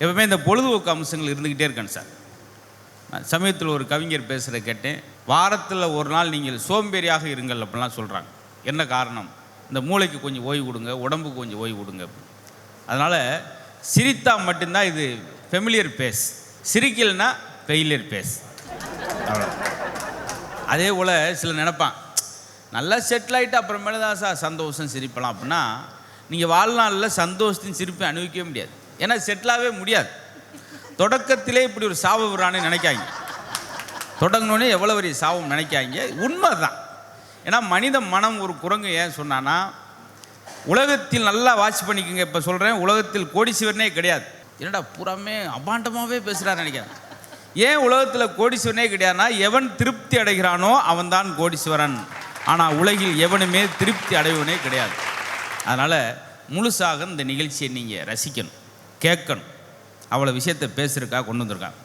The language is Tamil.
எப்பவுமே இந்த பொழுதுபோக்கு அம்சங்கள் இருந்துக்கிட்டே இருக்கேன் சார். நான் சமயத்தில் ஒரு கவிஞர் பேசுகிற கேட்டேன். வாரத்தில் ஒரு நாள் நீங்கள் சோம்பேறியாக இருங்கள் அப்படிலாம் சொல்கிறாங்க என்ன காரணம்? இந்த மூளைக்கு கொஞ்சம் ஓய்வு கொடுங்க உடம்புக்கு கொஞ்சம் ஓய்வு கொடுங்க அதனால் சிரித்தா மட்டும்தான் இது ஃபெமிலியர் பேஸ் சிரிக்கலைன்னா ஃபெயிலியர் பேஸ் அவ்வளோ அதே போல் சில நினைப்பான் நல்லா செட்டில் ஆகிட்டு அப்புறமேல தான் சார் சந்தோஷம் சிரிப்பலாம் அப்படின்னா நீங்கள் வாழ்நாளில் சந்தோஷத்தின் சிரிப்பை அனுபவிக்கவே முடியாது. ஏன்னா செட்டிலாகவே முடியாது. தொடக்கத்திலே இப்படி ஒரு சாவு வரான்னு நினைக்காங்க. தொடங்கினோடனே எவ்வளோ பெரிய சாவும் நினைக்காங்க. உண்மை தான் ஏன்னா மனித மனம் ஒரு குரங்கு ஏன் சொன்னான்னா உலகத்தில் நல்லா வாட்ச் பண்ணிக்கோங்க இப்போ சொல்கிறேன் உலகத்தில் கோடீஸ்வரனே கிடையாது. என்னடா புறமே அபாண்டமாகவே பேசுகிறாரு நினைக்கிறேன். ஏன் உலகத்தில் கோடீஸ்வரனே கிடையாதுன்னா எவன் திருப்தி அடைகிறானோ அவன்தான் கோடீஸ்வரன். ஆனால் உலகில் எவனுமே திருப்தி அடைவனே கிடையாது. அதனால் முழுசாக இந்த நிகழ்ச்சியை நீங்கள் ரசிக்கணும். கேட்கணும். அவ்வளோ விஷயத்தை பேசுகிறக்கா கொண்டு வந்திருக்காங்க.